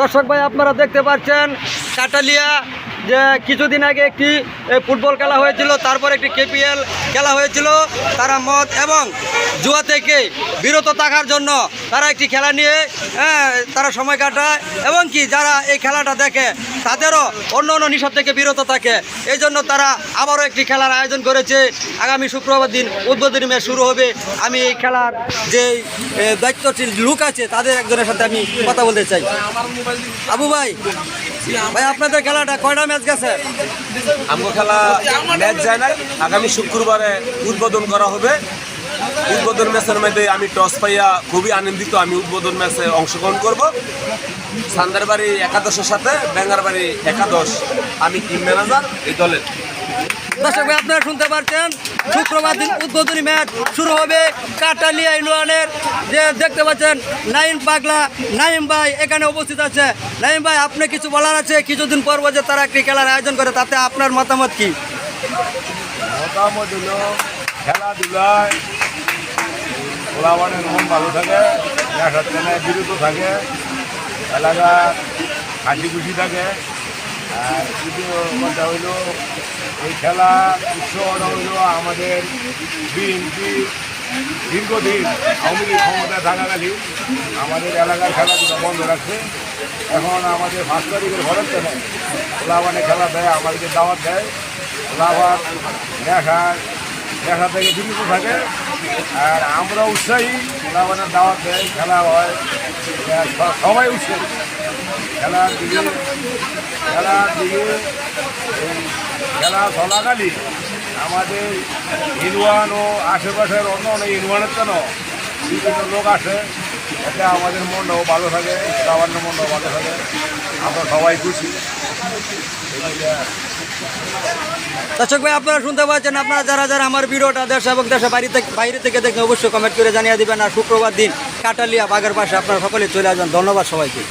দর্শক ভাই আপনারা দেখতে পাচ্ছেন কাটালিয়া যে কিছুদিন আগে একটি ফুটবল খেলা হয়েছিল, তারপর একটি কেপিএল খেলা হয়েছিল, তারা মদ এবং জুয়া থেকে বিরত থাকার জন্য তারা একটি খেলা নিয়ে তারা সময় কাটায়। এবং কি, যারা এই খেলাটা দেখে, তাদেরও অন্য অন্য নিশা থেকে বিরত থাকে। এই জন্য তারা আবারও একটি খেলার আয়োজন করেছে। আগামী শুক্রবার দিন উদ্বোধনী ম্যাচ শুরু হবে। আমি এই খেলার যে দায়িত্বশীল লোক আছে, তাদের একজনের সাথে আমি কথা বলতে চাই। আবু ভাই ভাই, আপনাদের খেলাটা কয়টা ম্যাচ খেলা ম্যাচ যায় নাই। আগামী শুক্রবারে উদ্বোধন করা হবে। উদ্বোধন ম্যাচের মধ্যে আমি টস পাইয়া খুবই আনন্দিত। আমি উদ্বোধন ম্যাচে অংশগ্রহণ করব। সান্দারবাড়ি একাদশের সাথে ব্যাঙ্গারবাড়ি একাদশ। আমি টিম ম্যানেজার এই দলের। দর্শক ভাই, আপনারা শুনতে পারছেন শুক্রবার দিন উদ্বোধনী ম্যাচ শুরু হবে কাটালিয়া ইউনিয়নের। যে দেখতে পাচ্ছেন, নাইম পাগলা, নাইম ভাই এখানে উপস্থিত আছে। নাইম ভাই, আপনি কিছু বলার আছে? কিছুদিন পর যে তারা একটি খেলার আয়োজন করে, তাতে আপনার মতামত কি? মতামত খেলাধুলায় মন ভালো থাকে বিরত থাকে এলাকা হাসি খুশি থাকে। আর দ্বিতীয় কথা হইল এই খেলা উৎসবটা হইল আমাদের বিএনপি দীর্ঘদিন আওয়ামী লীগ ক্ষমতায় থাকাকালীন। আমাদের এলাকার খেলাধুলা বন্ধ রাখছে। এখন আমাদের পাঁচ তারিখের ঘরের জন্য পোলাবানে খেলা দেয়, আমাদেরকে দাওয়াত দেয়। লাভার নেশা নেশা থেকে বিরত থাকে। আর আমরা উৎসাহী লাভানের দাওয়াত দেয়, খেলা হয়। সবাই উৎসাহী। খেলার দিকে খেলার দিকে খেলা চলাকালীন আমাদের ইউনিয়ন ও আশেপাশের অন্য অন্য ইউনিয়নের জন্য বিভিন্ন লোক আসে। এতে আমাদের মনটাও ভালো থাকে লাভান্নের মনটাও ভালো থাকে। আমরা সবাই খুশি। দর্শক ভাই, আপনারা শুনতে পাচ্ছেন, আপনারা যারা যারা আমার ভিডিওটা দেশ এবং দেশে বাইরে থেকে বাইরে থেকে দেখে অবশ্যই কমেন্ট করে জানিয়ে দিবেন। আর শুক্রবার দিন কাটালিয়া বাগের পাশে আপনারা সকলে চলে আসবেন। ধন্যবাদ সবাইকে।